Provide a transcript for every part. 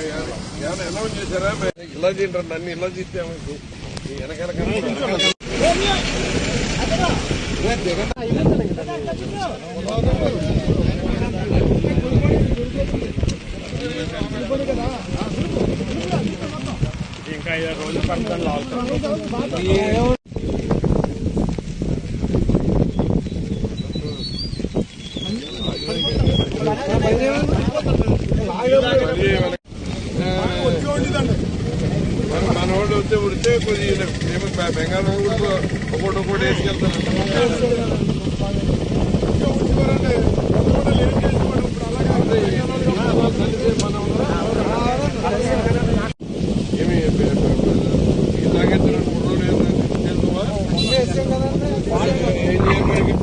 Announce చేశారా ఇలా తింటారు నన్ను ఇలా తీస్తాము వెనకాల ఇంకా ఐదు రోజులు పడుతుంది లాగుతాం మన వాళ్ళు వస్తే ఉడితే కొద్దిగా బెంగాల్ కూడా ఒకటి ఒకటి వేసుకెళ్తారు ఏమి ఇలాగెత్తారు మూడు రోజులు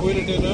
పోయినట్టేనా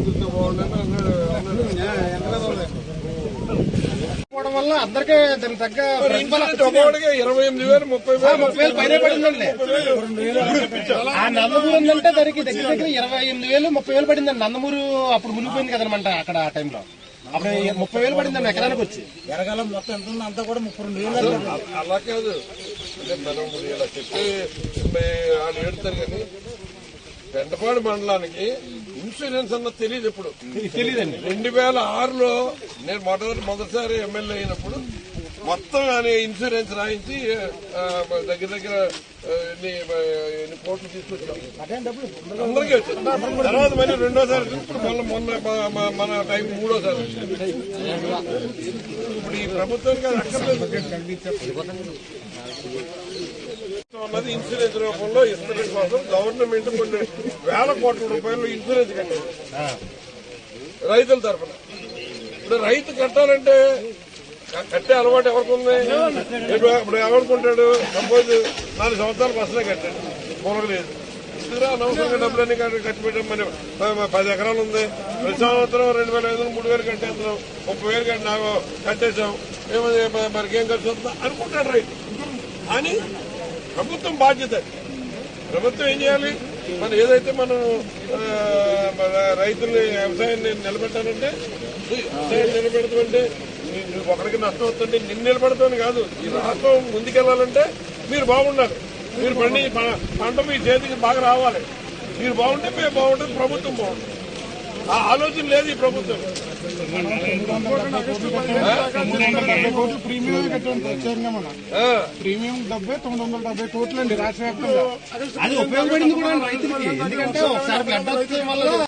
చూస్తే అన్నాడు అన్నాడు. వల్ల అందరికీ దానికి తగ్గ ఇరవై ఎనిమిది వేలు ముప్పై వేలు ముప్పై వేలు పైనే పడిందండి ఆ నందమూరు ఉందంటే దానికి దగ్గర దగ్గర ఇరవై ఎనిమిది వేలు ముప్పై వేలు పడిందండి నందమూరు అప్పుడు మునిగిపోయింది కదనమాట అక్కడ ఆ టైంలో అప్పుడు ముప్పై వేలు పడిందండి ఎకరానికి వచ్చి. ఎరగాలం మొత్తం ఎంత ఉందో అంతా కూడా ముప్పై రెండు వేలు అలా కాదు చెప్పి వాళ్ళు ఏడుతారు కానీ పెంటపాడు మండలానికి ఇన్సూరెన్స్ అన్న తెలియదు ఇప్పుడు. తెలియదండి రెండు వేల ఆరులో నేను మొదటి మొదటిసారి ఎమ్మెల్యే అయినప్పుడు మొత్తం అని ఇన్సూరెన్స్ రాయించి దగ్గర దగ్గర ఎన్ని కోట్లు తీసుకొచ్చాం అందరికీ వచ్చింది తర్వాత మళ్ళీ రెండోసారి ఇప్పుడు మళ్ళీ మొన్న మ- మ- మన టైం మూడోసారి. ఇప్పుడు ఈ ప్రభుత్వానికి అది అక్కర్లేదు. అన్నది ఇన్సూరెన్స్ రూపంలో ఇన్సూరెన్స్ కోసం గవర్నమెంట్ కొన్ని వేల కోట్ల రూపాయలు ఇన్సూరెన్స్ కట్టారు. రైతుల తరఫున ఇప్పుడు రైతు కట్టాలంటే కట్టే అలవాటు ఎవరికి ఉంది? ఇప్పుడు ఎవరుకుంటాడు? సపోజ్ నాలుగు సంవత్సరాలు బస్సులే కట్టాడు. మొలగలేదు అనవసరంగా డబ్బులన్నీ కట్టి కట్టి పెట్టాం మరి పది ఎకరాలు ఉంది. ప్రతి సంవత్సరం రెండు వేల ఐదు మూడు వేలు కట్టేస్తున్నాం. ముప్పై వేలు కట్టి నాకు కట్టేసాం ఏమది మ- ఏం ఖర్చు వస్తుందా అనుకుంటాడు రైతు. అని ప్రభుత్వం బాధ్యత ప్రభుత్వం ఏం చేయాలి? మనం ఏదైతే మనం మన రైతుల్ని వ్యవసాయాన్ని నిలబెట్టాలంటే వ్యవసాయం నిలబెడతామంటే ఒకరికి నష్టం వస్తుంటే నిన్ను నిలబెడతాను కాదు. ఈ రాష్ట్రం ముందుకెళ్ళాలంటే మీరు బాగుండాలి. మీరు పండి పంట మీ చేతికి బాగా రావాలి. మీరు బాగుంటే మేము బాగుంటుంది ప్రభుత్వం బాగుంటుంది. ఆ ఆలోచన లేదు ఈ ప్రభుత్వం. ప్రీమియం కట్టాం మనం ఆ, ప్రీమియం డెబ్బై తొమ్మిది వందల డెబ్బై కోట్లు అండి రాష్ట్ర వ్యాప్తంగా అది ఉపయోగపడింది కూడా రైతులకి. ఎందుకంటే ఒకసారి బ్లడ్ వస్తే వల్ల